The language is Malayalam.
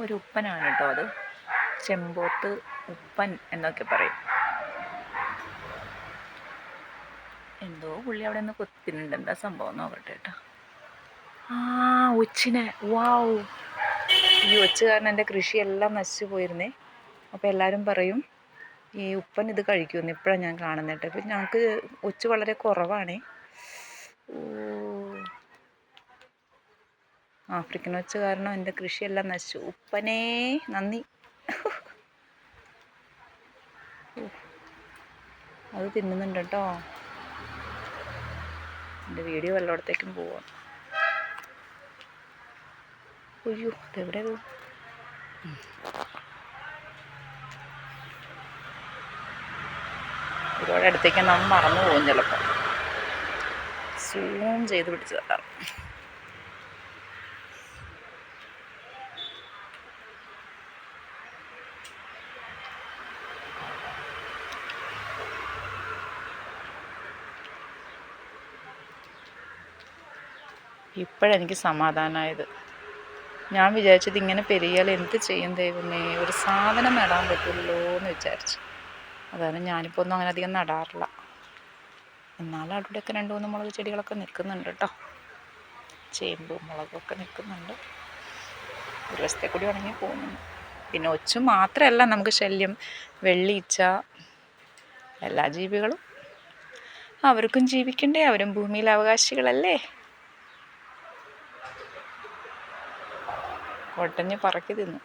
ഒരു ഉപ്പനാണ് കേട്ടോ അത്. ചെമ്പോത്ത് ഉപ്പൻ എന്നൊക്കെ പറയും. എന്തോ പുള്ളി അവിടെ നിന്ന് കൊത്തിനുണ്ട് എന്താ സംഭവം നോക്കട്ടെ കേട്ടോ ആ ഒച്ചിനെ വാവ് ഈ ഒച്ച കാരണം എന്റെ കൃഷിയെല്ലാം നശിച്ചു പോയിരുന്നേ. അപ്പോൾ എല്ലാവരും പറയും ഈ ഉപ്പൻ ഇത് കഴിക്കുമെന്ന് ഇപ്പോഴാണ് ഞാൻ കാണുന്നത് കേട്ടോ ഇപ്പം ഞങ്ങൾക്ക് ഒച്ച് വളരെ കുറവാണേ. ഓ. ആഫ്രിക്കൻ ഒച്ച് കാരണം എന്റെ കൃഷിയെല്ലാം നശിച്ചു. ഉപ്പനേ നന്ദി. അത് തിന്നുന്നുണ്ട് കേട്ടോ. എന്റെ വീഡിയോ വല്ലയിടത്തേക്കും പോവാം. അയ്യോ അതെവിടെ? ഉം. ഒരുപാട് അടുത്തേക്ക് നമ്മൾ മറന്നു പോകും ചിലപ്പോൾ. സൂം ചെയ്ത് പിടിച്ചതാണ്. ഇപ്പോഴെനിക്ക് സമാധാനമായത് ഞാൻ വിചാരിച്ചത് ഇങ്ങനെ പെരിയാൽ എന്ത് ചെയ്യും ദൈവമേ? ഒരു സാധനം നടാൻ പറ്റുമല്ലോ എന്ന് വിചാരിച്ചു. അതാണ് ഞാനിപ്പോൾ ഒന്നും അങ്ങനെ അധികം നടാറില്ല. എന്നാലും അവിടെയൊക്കെ രണ്ട് മൂന്ന് മുളക് ചെടികളൊക്കെ നിൽക്കുന്നുണ്ട് കേട്ടോ. ചേമ്പും മുളകൊക്കെ നിൽക്കുന്നുണ്ട്. ഒരു വശത്തെ കൂടി ഉണങ്ങി പോകുന്നുണ്ട് പിന്നെ ഒച്ചു മാത്രമല്ല നമുക്ക് ശല്യം. വെള്ളീച്ച എല്ലാ ജീവികളും അവർക്കും ജീവിക്കണ്ടേ? അവരും ഭൂമിയിലെ അവകാശികളല്ലേ? ഒട്ടഞ്ഞ് പറക്കി തിന്നു.